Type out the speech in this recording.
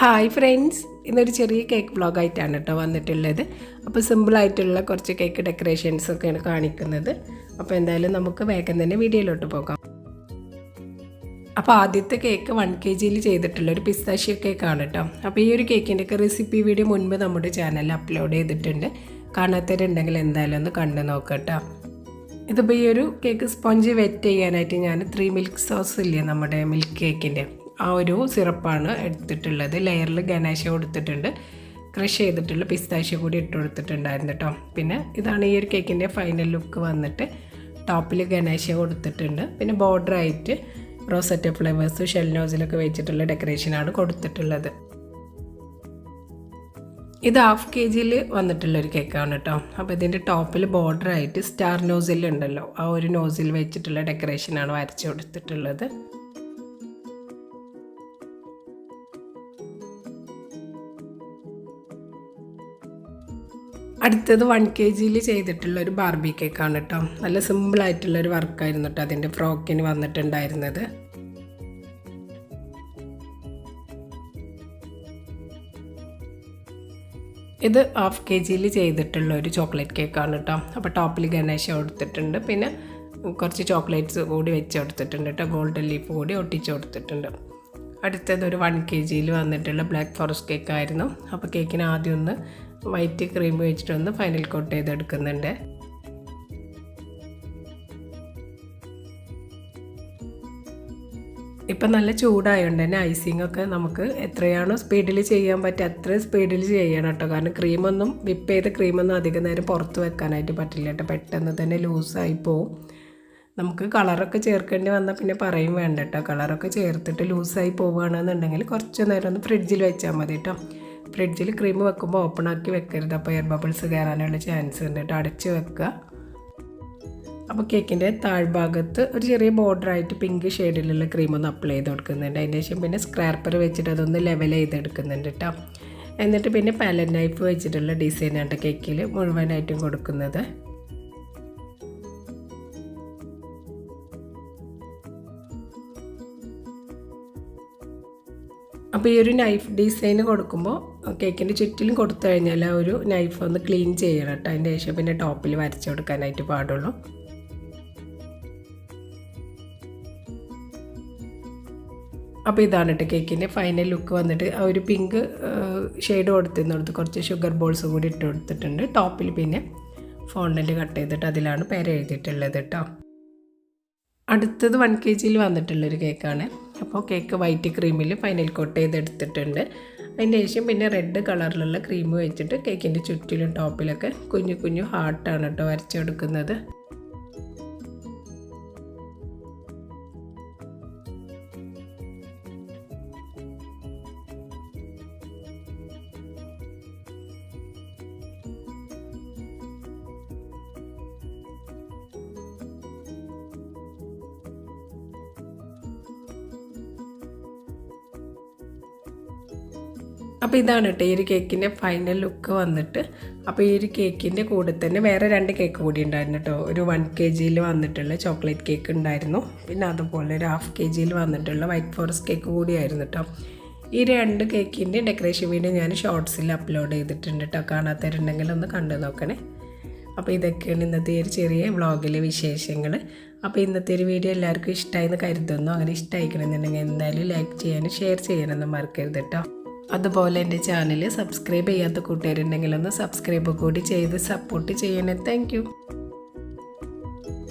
Hi friends. ഇന്നൊരു ചെറിയ cake ബ്ലോഗായിട്ടാണ് കേട്ടോ വന്നിട്ടുള്ളത്. അപ്പോൾ സിമ്പിളായിട്ടുള്ള കുറച്ച് കേക്ക് ഡെക്കറേഷൻസ് ഒക്കെയാണ് കാണിക്കുന്നത്. അപ്പോൾ എന്തായാലും നമുക്ക് വേഗം തന്നെ വീഡിയോയിലോട്ട് പോകാം. അപ്പോൾ ആദ്യത്തെ കേക്ക് വൺ കെ ജിയിൽ ചെയ്തിട്ടുള്ള ഒരു പിസ്താഷ്യ കേക്കാണ് കേട്ടോ. അപ്പോൾ ഈ ഒരു കേക്കിന്റെ ഒക്കെ റെസിപ്പി വീഡിയോ മുൻപ് നമ്മുടെ ചാനലിൽ അപ്ലോഡ് ചെയ്തിട്ടുണ്ട്. കാണാത്തവരുണ്ടെങ്കിൽ എന്തായാലും ഒന്ന് കണ്ടു നോക്കട്ടോ ഇതിപ്പോൾ ഈ ഒരു കേക്ക് സ്പോഞ്ച് വെറ്റ് ചെയ്യാനായിട്ട് ഞാൻ ത്രീ മിൽക്ക് സോസ് ഇല്ലേ നമ്മുടെ മിൽക്ക് കേക്കിന്റെ. ആ ഒരു സിറപ്പാണ് എടുത്തിട്ടുള്ളത്. ലെയറിൽ ഗനാശ കൊടുത്തിട്ടുണ്ട്. ക്രഷ് ചെയ്തിട്ടുള്ള പിസ്താശ്യ കൂടി ഇട്ട് കൊടുത്തിട്ടുണ്ടായിരുന്നു കേട്ടോ പിന്നെ ഇതാണ് ഈ ഒരു കേക്കിന്റെ ഫൈനൽ ലുക്ക് വന്നിട്ട് ടോപ്പിൽ ഗനാശ കൊടുത്തിട്ടുണ്ട്. പിന്നെ ബോർഡർ ആയിട്ട് റോസറ്റ് ഫ്ലേവേഴ്സ് ഷെൽ നോസിലൊക്കെ വെച്ചിട്ടുള്ള ഡെക്കറേഷനാണ് കൊടുത്തിട്ടുള്ളത്. ഇത് ഹാഫ് കെ ജിയിൽ വന്നിട്ടുള്ള ഒരു കേക്കാണ് കേട്ടോ അപ്പോൾ ഇതിന്റെ ടോപ്പിൽ ബോർഡർ ആയിട്ട് സ്റ്റാർ നോസിൽ ഉണ്ടല്ലോ. ആ ഒരു നോസിൽ വെച്ചിട്ടുള്ള ഡെക്കറേഷനാണ് വരച്ചു കൊടുത്തിട്ടുള്ളത്. അടുത്തത് വൺ കെ ജിയിൽ ചെയ്തിട്ടുള്ള ഒരു ബാർബി കേക്കാണ് കേട്ടോ നല്ല സിമ്പിളായിട്ടുള്ള ഒരു വർക്കായിരുന്നു കേട്ടോ അതിന്റെ ഫ്രോക്കിന് വന്നിട്ടുണ്ടായിരുന്നത്. ഇത് ഹാഫ് കെ ജിയിൽ ചെയ്തിട്ടുള്ള ഒരു ചോക്ലേറ്റ് കേക്കാണ് കേട്ടോ അപ്പോൾ ടോപ്പിൽ ഗണേശ കൊടുത്തിട്ടുണ്ട്. പിന്നെ കുറച്ച് ചോക്ലേറ്റ്സ് കൂടി വെച്ച് കൊടുത്തിട്ടുണ്ട് കേട്ടോ ഗോൾഡൻ ലീഫ് കൂടി ഒട്ടിച്ച് കൊടുത്തിട്ടുണ്ട്. അടുത്തത് ഒരു വൺ കെ ജിയിൽ വന്നിട്ടുള്ള ബ്ലാക്ക് ഫോറസ്റ്റ് കേക്ക് ആയിരുന്നു. അപ്പോൾ കേക്കിന് ആദ്യം ഒന്ന് വൈറ്റ് ക്രീം വെച്ചിട്ടൊന്ന് ഫൈനൽ കോട്ട് ചെയ്തെടുക്കുന്നുണ്ട്. ഇപ്പം നല്ല ചൂടായതുകൊണ്ട് തന്നെ ഐസിങ് ഒക്കെ നമുക്ക് എത്രയാണോ സ്പീഡിൽ ചെയ്യാൻ പറ്റുക അത്ര സ്പീഡിൽ ചെയ്യണം കേട്ടോ. കാരണം ക്രീമൊന്നും വിപ്പ് ചെയ്ത ക്രീമൊന്നും അധികം നേരം പുറത്ത് വെക്കാനായിട്ട് പറ്റില്ല കേട്ടോ. പെട്ടെന്ന് തന്നെ ലൂസായി പോവും. നമുക്ക് കളറൊക്കെ ചേർക്കേണ്ടി വന്നാൽ പിന്നെ പറയും വേണ്ട കേട്ടോ കളറൊക്കെ ചേർത്തിട്ട് ലൂസായി പോവുകയാണെന്നുണ്ടെങ്കിൽ കുറച്ച് നേരം ഒന്ന് ഫ്രിഡ്ജിൽ വെച്ചാൽ മതി കേട്ടോ ഫ്രിഡ്ജിൽ ക്രീം വെക്കുമ്പോൾ ഓപ്പൺ ആക്കി വെക്കരുത്. അപ്പോൾ എയർ ബബിൾസ് കയറാനുള്ള ചാൻസ് ഉണ്ട് കേട്ടോ അടച്ച് വെക്കുക. അപ്പോൾ കേക്കിന്റെ താഴ്ഭാഗത്ത് ഒരു ചെറിയ ബോർഡറായിട്ട് പിങ്ക് ഷെയ്ഡിലുള്ള ക്രീം ഒന്ന് അപ്ലൈ ചെയ്ത് കൊടുക്കുന്നുണ്ട്. അതിന് ശേഷം പിന്നെ സ്ക്രാപ്പർ വെച്ചിട്ട് അതൊന്ന് ലെവൽ ചെയ്തെടുക്കുന്നുണ്ട് കേട്ടോ എന്നിട്ട് പിന്നെ പാലറ്റ് നൈഫ് വെച്ചിട്ടുള്ള ഡിസൈനാണ് കേക്കിൽ മുഴുവനായിട്ടും കൊടുക്കുന്നത്. അപ്പോൾ ഈ ഒരു നൈഫ് ഡിസൈൻ കൊടുക്കുമ്പോൾ കേക്കിന്റെ ചുറ്റിലും കൊടുത്തു കഴിഞ്ഞാൽ ആ ഒരു നൈഫ് ഒന്ന് ക്ലീൻ ചെയ്യണം കേട്ടോ അതിന്റെ ശേഷം പിന്നെ ടോപ്പിൽ വരച്ചു കൊടുക്കാനായിട്ട് പാടുള്ളൂ. അപ്പോൾ ഇതാണ് കേട്ടോ കേക്കിന്റെ ഫൈനൽ ലുക്ക് വന്നിട്ട് ആ ഒരു പിങ്ക് ഷെയ്ഡ് കൊടുത്തിരുന്നിടത്ത് കുറച്ച് ഷുഗർ ബോൾസും കൂടി ഇട്ട് കൊടുത്തിട്ടുണ്ട്. ടോപ്പിൽ പിന്നെ ഫോണ്ടന്റ് കട്ട് ചെയ്തിട്ട് അതിലാണ് പേര് എഴുതിയിട്ടുള്ളത് കേട്ടോ അടുത്തത് വൺ കെ ജിയിൽ വന്നിട്ടുള്ളൊരു കേക്കാണ് അപ്പോൾ കേക്ക് വൈറ്റ് ക്രീമിൽ ഫൈനൽ കോട്ട് ചെയ്തെടുത്തിട്ടുണ്ട്. അതിന്റെ ശേഷം പിന്നെ റെഡ് കളറിലുള്ള ക്രീം വെച്ചിട്ട് കേക്കിന്റെ ചുറ്റിലും ടോപ്പിലൊക്കെ കുഞ്ഞു കുഞ്ഞു ഹാർട്ടാണ് കേട്ടോ വരച്ചെടുക്കുന്നത്. അപ്പോൾ ഇതാണ് കേട്ടോ ഈ ഒരു കേക്കിന്റെ ഫൈനൽ ലുക്ക് വന്നിട്ട്. അപ്പോൾ ഈ ഒരു കേക്കിന്റെ കൂടെ തന്നെ വേറെ രണ്ട് കേക്ക് കൂടി ഉണ്ടായിരുന്നു കേട്ടോ ഒരു വൺ കെ ജിയിൽ വന്നിട്ടുള്ള ചോക്ലേറ്റ് കേക്ക് ഉണ്ടായിരുന്നു. പിന്നെ അതുപോലെ ഒരു ഹാഫ് കെ ജിയിൽ വന്നിട്ടുള്ള വൈറ്റ് ഫോറസ്റ്റ് കേക്ക് കൂടിയായിരുന്നു കേട്ടോ ഈ രണ്ട് കേക്കിന്റെ ഡെക്കറേഷൻ വീഡിയോ ഞാൻ ഷോർട്സിൽ അപ്ലോഡ് ചെയ്തിട്ടുണ്ട് കേട്ടോ കാണാത്തവരുണ്ടെങ്കിൽ ഒന്ന് കണ്ടു നോക്കണേ. അപ്പോൾ ഇതൊക്കെയാണ് ഇന്നത്തെ ഒരു ചെറിയ വ്ളോഗിലെ വിശേഷങ്ങൾ അപ്പോൾ ഇന്നത്തെ ഒരു വീഡിയോ എല്ലാവർക്കും ഇഷ്ടമായി എന്ന് കരുതുന്നു. അങ്ങനെ ഇഷ്ടമായിക്കണമെന്നുണ്ടെങ്കിൽ എന്തായാലും ലൈക്ക് ചെയ്യാനും ഷെയർ ചെയ്യാനൊന്നും മറക്കരുത് കേട്ടോ അതുപോലെ എന്റെ ചാനൽ സബ്സ്ക്രൈബ് ചെയ്യാത്ത കൂട്ടുകാരുണ്ടെങ്കിൽ ഒന്ന് സബ്സ്ക്രൈബ് കൂടി ചെയ്ത് സപ്പോർട്ട് ചെയ്യണേ. താങ്ക്